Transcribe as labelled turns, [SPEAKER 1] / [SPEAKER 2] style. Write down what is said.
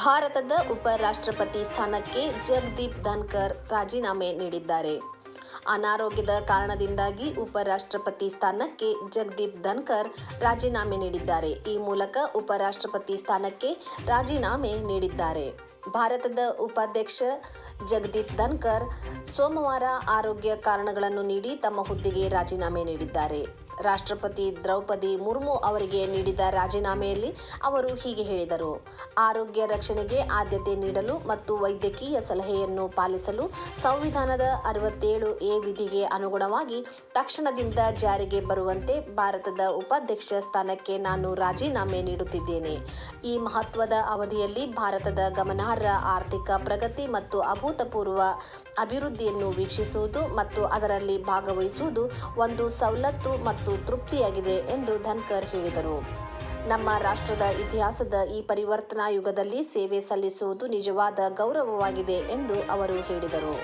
[SPEAKER 1] ಭಾರತದ ಉಪರಾಷ್ಟ್ರಪತಿ ಸ್ಥಾನಕ್ಕೆ ಜಗದೀಪ್ ಧನ್ಕರ್ ರಾಜೀನಾಮೆ ನೀಡಿದ್ದಾರೆ. ಅನಾರೋಗ್ಯದ ಕಾರಣದಿಂದಾಗಿ ಉಪರಾಷ್ಟ್ರಪತಿ ಸ್ಥಾನಕ್ಕೆ ಜಗದೀಪ್ ಧನ್ಕರ್ ರಾಜೀನಾಮೆ ನೀಡಿದ್ದಾರೆ. ಈ ಮೂಲಕ ಉಪರಾಷ್ಟ್ರಪತಿ ಸ್ಥಾನಕ್ಕೆ ರಾಜೀನಾಮೆ ನೀಡಿದ್ದಾರೆ. ಭಾರತದ ಉಪಾಧ್ಯಕ್ಷ ಜಗದೀಪ್ ಧನ್ಕರ್ ಸೋಮವಾರ ಆರೋಗ್ಯ ಕಾರಣಗಳನ್ನು ನೀಡಿ ತಮ್ಮ ಹುದ್ದೆಗೆ ರಾಜೀನಾಮೆ ನೀಡಿದ್ದಾರೆ. ರಾಷ್ಟ್ರಪತಿ ದ್ರೌಪದಿ ಮುರ್ಮು ಅವರಿಗೆ ನೀಡಿದ ರಾಜೀನಾಮೆಯಲ್ಲಿ ಅವರು ಹೀಗೆ ಹೇಳಿದರು. ಆರೋಗ್ಯ ರಕ್ಷಣೆಗೆ ಆದ್ಯತೆ ನೀಡಲು ಮತ್ತು ವೈದ್ಯಕೀಯ ಸಲಹೆಯನ್ನು ಪಾಲಿಸಲು ಸಂವಿಧಾನದ ಅರವತ್ತೇಳು ಎ ವಿಧಿಗೆ ಅನುಗುಣವಾಗಿ ತಕ್ಷಣದಿಂದ ಜಾರಿಗೆ ಬರುವಂತೆ ಭಾರತದ ಉಪಾಧ್ಯಕ್ಷ ಸ್ಥಾನಕ್ಕೆ ನಾನು ರಾಜೀನಾಮೆ ನೀಡುತ್ತಿದ್ದೇನೆ. ಈ ಮಹತ್ವದ ಅವಧಿಯಲ್ಲಿ ಭಾರತದ ಗಮನಾರ್ಹ ಆರ್ಥಿಕ ಪ್ರಗತಿ ಮತ್ತು ಅಭೂತಪೂರ್ವ ಅಭಿವೃದ್ಧಿಯನ್ನು ವೀಕ್ಷಿಸುವುದು ಮತ್ತು ಅದರಲ್ಲಿ ಭಾಗವಹಿಸುವುದು ಒಂದು ಸವಲತ್ತು ಮತ್ತು ತೃಪ್ತಿಯಾಗಿದೆ ಎಂದು ಧನ್ಕರ್ ಹೇಳಿದರು. ನಮ್ಮ ರಾಷ್ಟ್ರದ ಇತಿಹಾಸದ ಈ ಪರಿವರ್ತನಾ ಯುಗದಲ್ಲಿ ಸೇವೆ ಸಲ್ಲಿಸುವುದು ನಿಜವಾದ ಗೌರವವಾಗಿದೆ ಎಂದು ಅವರು ಹೇಳಿದರು.